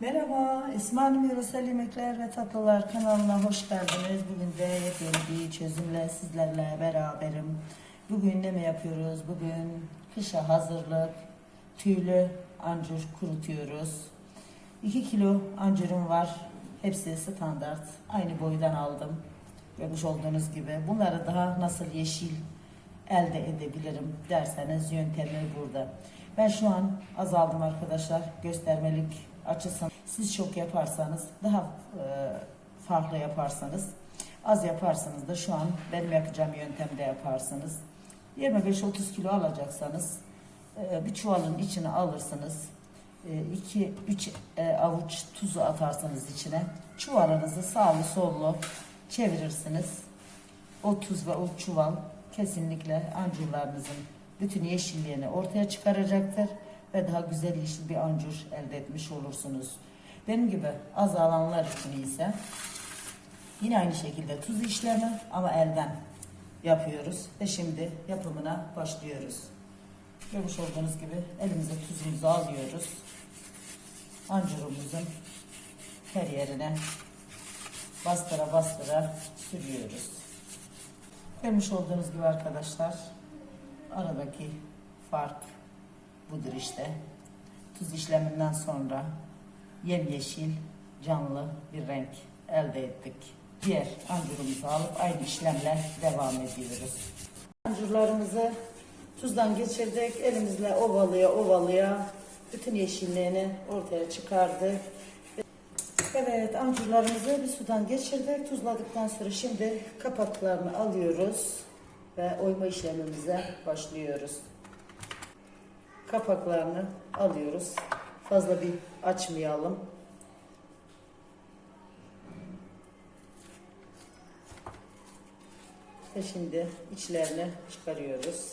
Merhaba, Esma Hanım Yöresel ve Tatlılar kanalına hoş geldiniz. Bugün de yepyeni bir çözümle sizlerle beraberim. Bugün ne mi yapıyoruz? Bugün kışa hazırlık, tüylü ancur kurutuyoruz. 2 kilo ancurum var. Hepsi standart. Aynı boydan aldım. Görmüş olduğunuz gibi. Bunları daha nasıl yeşil elde edebilirim derseniz yöntemi burada. Ben şu an azaldım arkadaşlar. Göstermelik açısından. Siz çok yaparsanız daha e, farklı yaparsanız az yaparsanız da şu an benim yapacağım yöntemde yaparsınız. 25-30 kilo alacaksanız e, bir çuvalın içine alırsınız. 2-3 avuç tuzu atarsanız içine. Çuvalınızı sağlı sollu çevirirsiniz. O tuz ve o çuval kesinlikle ancurlarınızın bütün yeşilliğini ortaya çıkaracaktır ve daha güzel bir ancur elde etmiş olursunuz. Benim gibi az alanlar için ise yine aynı şekilde tuz işlemi ama elden yapıyoruz ve şimdi yapımına başlıyoruz. Görmüş olduğunuz gibi elimize tuzumuzu alıyoruz. Ancurumuzun her yerine bastıra bastıra sürüyoruz. Görmüş olduğunuz gibi arkadaşlar aradaki fark budur işte. Tuz işleminden sonra yemyeşil canlı bir renk elde ettik. Diğer ancurumuzu alıp aynı işlemle devam ediyoruz. Ancurlarımızı tuzdan geçirdik. Elimizle ovalaya ovalaya bütün yeşilliğini ortaya çıkardık. Evet, ancurlarımızı bir sudan geçirdik. Tuzladıktan sonra şimdi kapaklarını alıyoruz ve oyma işlemimize başlıyoruz. Kapaklarını alıyoruz. Fazla bir açmayalım. Ve şimdi içlerini çıkarıyoruz.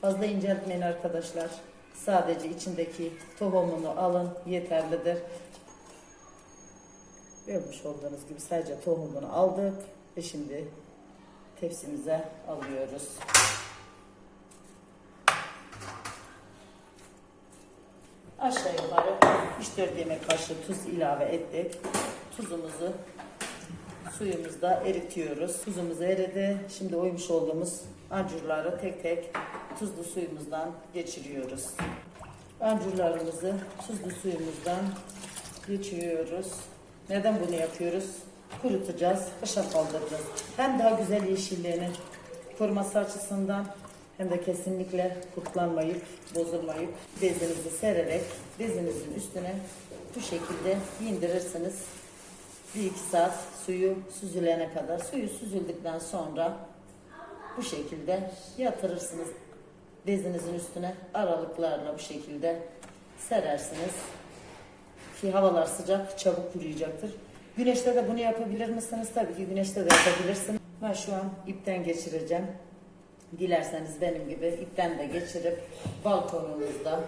Fazla inceltmeyin arkadaşlar. Sadece içindeki tohumunu alın yeterlidir. Görmüş olduğunuz gibi sadece tohumunu aldık ve şimdi tepsimize alıyoruz. Aşağı yukarı 3-4 yemek kaşığı tuz ilave ettik. Tuzumuzu suyumuzda eritiyoruz. Tuzumuz eridi. Şimdi oymuş olduğumuz ancurları tek tek tuzlu suyumuzdan geçiriyoruz. Ancurlarımızı tuzlu suyumuzdan geçiriyoruz. Neden bunu yapıyoruz? Kurutacağız, kışa kaldıracağız. Hem daha güzel yeşilliğini koruması açısından hem de kesinlikle kurtlanmayıp, bozulmayıp bezinizi sererek bezinizin üstüne bu şekilde indirirsiniz. Bir iki saat suyu süzülene kadar. Suyu süzüldükten sonra bu şekilde yatırırsınız bezinizin üstüne aralıklarla bu şekilde serersiniz ki havalar sıcak çabuk kuruyacaktır. Güneşte de bunu yapabilir misiniz? Tabii ki güneşte de yapabilirsiniz. Ben şu an ipten geçireceğim. Dilerseniz benim gibi ipten de geçirip balkonunuzda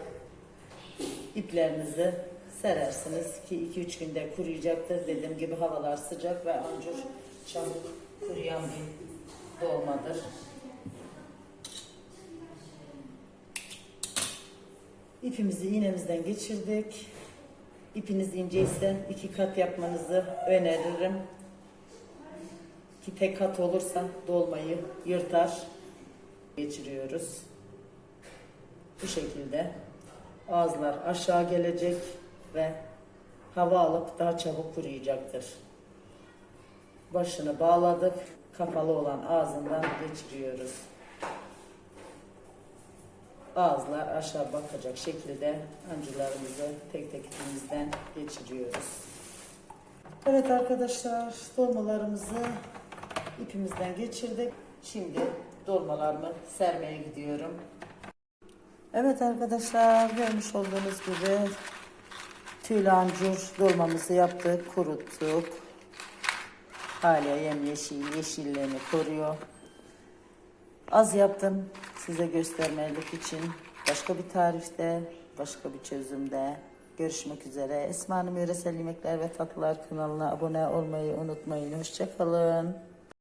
iplerinizi serersiniz ki 2-3 günde kuruyacaktır. Dediğim gibi havalar sıcak ve ancur çabuk kuruyan bir dolmadır. İpimizi iğnemizden geçirdik. İpiniz ince ise iki kat yapmanızı öneririm. Ki tek kat olursa dolmayı yırtar. Geçiriyoruz. Bu şekilde ağızlar aşağı gelecek ve hava alıp daha çabuk kuruyacaktır. Başını bağladık. Kapalı olan ağzından geçiriyoruz ağızlar aşağı bakacak şekilde ancılarımızı tek tek ipimizden geçiriyoruz. Evet arkadaşlar dolmalarımızı ipimizden geçirdik. Şimdi dolmalarımı sermeye gidiyorum. Evet arkadaşlar görmüş olduğunuz gibi tüylü dolmamızı yaptık, kuruttuk. Hala yemyeşil, yeşillerini koruyor. Az yaptım size göstermelik için. Başka bir tarifte, başka bir çözümde görüşmek üzere. Esma Hanım Yöresel Yemekler ve Tatlılar kanalına abone olmayı unutmayın. Hoşçakalın.